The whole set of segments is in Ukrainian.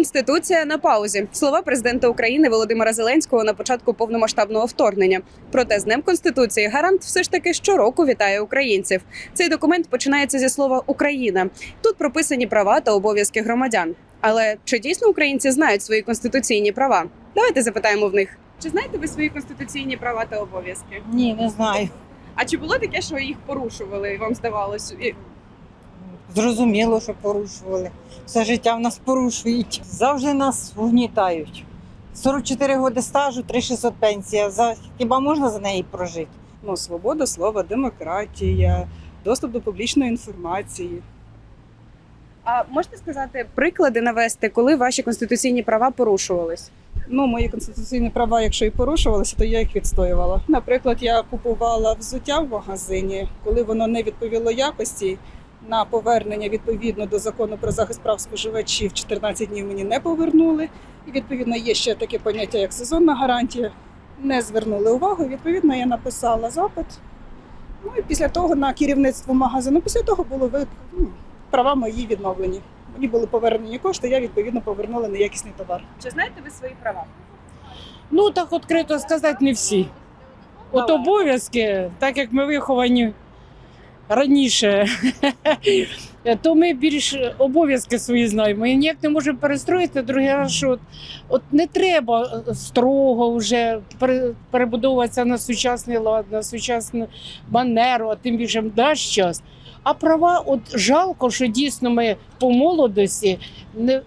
Конституція на паузі. Слова президента України Володимира Зеленського на початку повномасштабного вторгнення. Проте з Днем Конституції гарант все ж таки щороку вітає українців. Цей документ починається зі слова Україна. Тут прописані права та обов'язки громадян. Але чи дійсно українці знають свої конституційні права? Давайте запитаємо в них. Чи знаєте ви свої конституційні права та обов'язки? Ні, не знаю. А чи було таке, що їх порушували? і Вам здавалось? Зрозуміло, що порушували. Все життя в нас порушують. Завжди нас вгнітають. 44 роки стажу, 3600 пенсія. За хіба можна за неї прожити? ну, свобода слова, демократія, доступ до публічної інформації. А можете сказати приклади навести, коли ваші конституційні права порушувались? Ну, мої конституційні права, якщо і порушувалися, то я їх відстоювала. Наприклад, я купувала взуття в магазині, коли воно не відповіло якості. На повернення відповідно до закону про захист прав споживачів 14 днів мені не повернули. І відповідно є ще таке поняття, як сезонна гарантія. Не звернули увагу. Відповідно, я написала запит. Ну і після того на керівництво магазину, після того було ви- ну, права мої відновлені. Мені були повернені кошти, я відповідно повернула неякісний товар. Чи знаєте ви свої права? Ну так відкрито сказати не всі. От Давай. обов'язки, так як ми виховані раніше, то ми більш обов'язки свої знаємо. І ніяк не можемо перестроїти. Другий раз, що от, от не треба строго вже перебудовуватися на сучасний лад, на сучасну манеру, а тим більше в час. А права, от жалко, що дійсно ми по молодості не,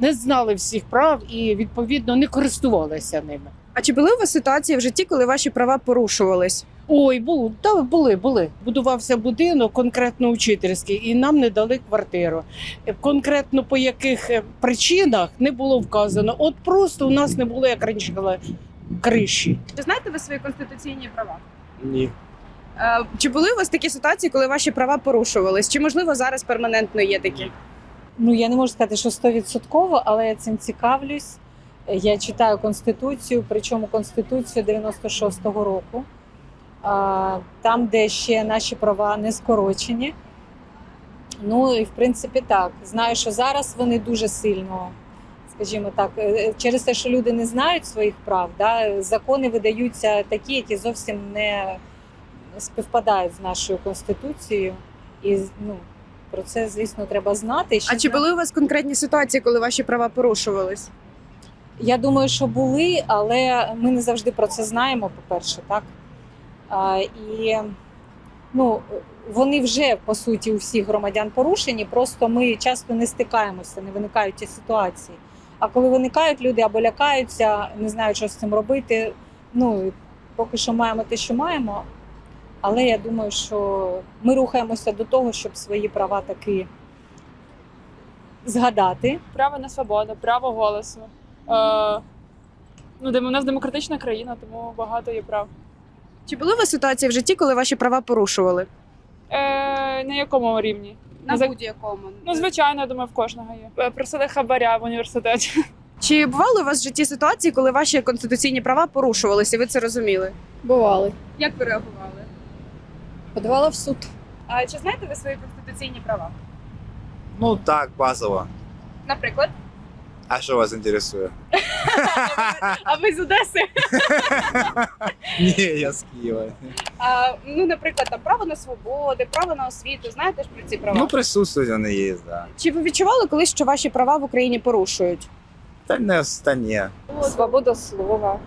не знали всіх прав і відповідно не користувалися ними. А чи були у вас ситуації в житті, коли ваші права порушувались? Ой, було, та були, були. Будувався будинок конкретно учительський, і нам не дали квартиру. Е, Конкретно по яких е, причинах не було вказано. От просто у нас не було, як раніше казали, криші. Чи знаєте ви свої конституційні права? Ні. Е, Чи були у вас такі ситуації, коли ваші права порушувались? Чи можливо зараз перманентно є такі? Ну я не можу сказати, що стовідсотково, але я цим цікавлюсь. Я читаю конституцію, причому конституцію 96-го року, там, де ще наші права не скорочені. Ну і в принципі так. Знаю, що зараз вони дуже сильно, скажімо так, е, через те, що люди не знають своїх прав, да, закони видаються такі, які зовсім не співпадають з нашою конституцією. І ну, про це, звісно, треба знати. Ще А чи були у вас конкретні ситуації, коли ваші права порушувались? Я думаю, що були, але ми не завжди про це знаємо, по-перше, так. І ну, вони вже по суті у всіх громадян порушені, просто ми часто не стикаємося, не виникають ті ситуації. А коли виникають, люди або лякаються, не знають, що з цим робити. Ну поки що маємо те, що маємо. Але я думаю, що ми рухаємося до того, щоб свої права таки згадати. право на свободу, право голосу. Е, ну, дем- у нас демократична країна, тому багато є прав. Чи були у вас ситуації в житті, коли ваші права порушували? Е, на якому рівні? На За- будь-якому. Ну, звичайно, я думаю, в кожного є. Е, Просили хабаря в університеті. Чи бували у вас в житті ситуації, коли ваші конституційні права порушувалися, і ви це розуміли? Бували. Як ви реагували? Подавала в суд. А чи знаєте ви свої конституційні права? Ну так, базово. Наприклад, А що вас інтересує? а ви з Одеси? Ні, я з Києва. А, ну, наприклад, там право на свободи, право на освіту. Знаєте ж про ці права? Ну, присутствують вони є, да. Чи ви відчували колись, що ваші права в Україні порушують? Та не та ні. Свобода слова,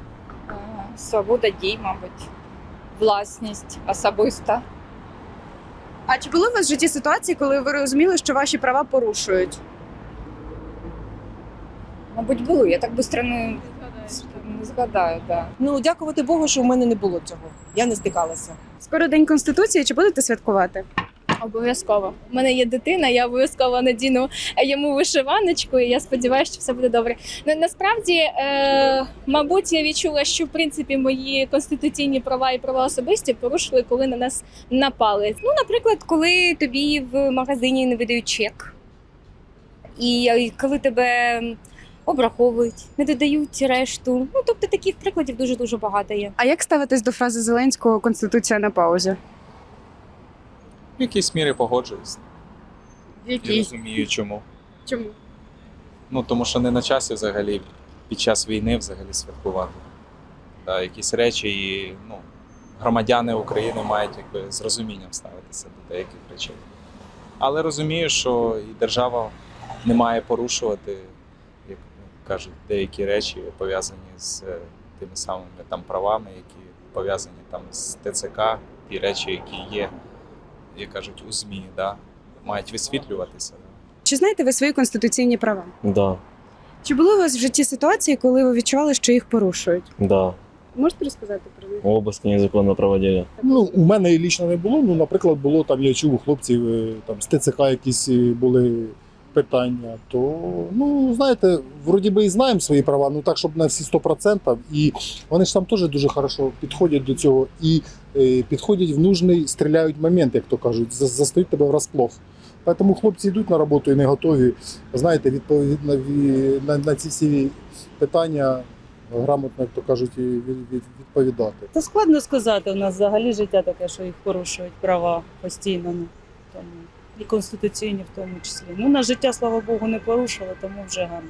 свобода дій, мабуть, власність особиста. А чи були у вас в житті ситуації, коли ви розуміли, що ваші права порушують? Мабуть, були. Я так швидко не, не згадаю. Да. Ну, дякувати Богу, що в мене не було цього. Я не стикалася. Скоро день конституції. Чи будете святкувати? Обов'язково. У мене є дитина, я обов'язково надіну йому вишиваночку, і я сподіваюся, що все буде добре. На, насправді, е, мабуть, я відчула, що в принципі мої конституційні права і права особисті порушили, коли на нас напали. Ну, наприклад, коли тобі в магазині не видають чек, і е, коли тебе обраховують, не додають решту. Ну тобто таких прикладів дуже дуже багато є. А як ставитесь до фрази Зеленського Конституція на паузі? В якійсь мірі погоджуюсь. В І розумію, чому. Чому? Ну, тому що не на часі взагалі під час війни взагалі святкувати. Да, якісь речі, і ну, громадяни України мають якби, з розумінням ставитися до деяких речей. Але розумію, що і держава не має порушувати, кажуть, деякі речі пов'язані з е, тими самими там правами, які пов'язані там з ТЦК, ті речі, які є, як кажуть, у ЗМІ, да, мають висвітлюватися. Чи знаєте ви свої конституційні права? Да, Чи були у вас в житті ситуації, коли ви відчували, що їх порушують? да. Можете розказати про них? Обыски незаконно проводили. Ну, у мене лічно не було. Ну, наприклад, було там, я чув у хлопців е, там з ТЦК якісь е, були питання. То, ну, знаєте, вроді би і знаємо свої права, ну так, щоб на всі 100%. І вони ж там теж дуже хорошо підходять до цього і е, підходять в нужний, стріляють момент, як то кажуть, за- застають тебе врасплох. Тому хлопці йдуть на роботу і не готові, знаєте, відповідь на, на, ці всі питання грамотно, як то кажуть, і від- від- відповідати. Та складно сказати. У нас взагалі життя таке, що їх порушують права постійно. Ну, тому і конституційні в тому числі. Ну, на життя, слава Богу, не порушили, тому вже гарно.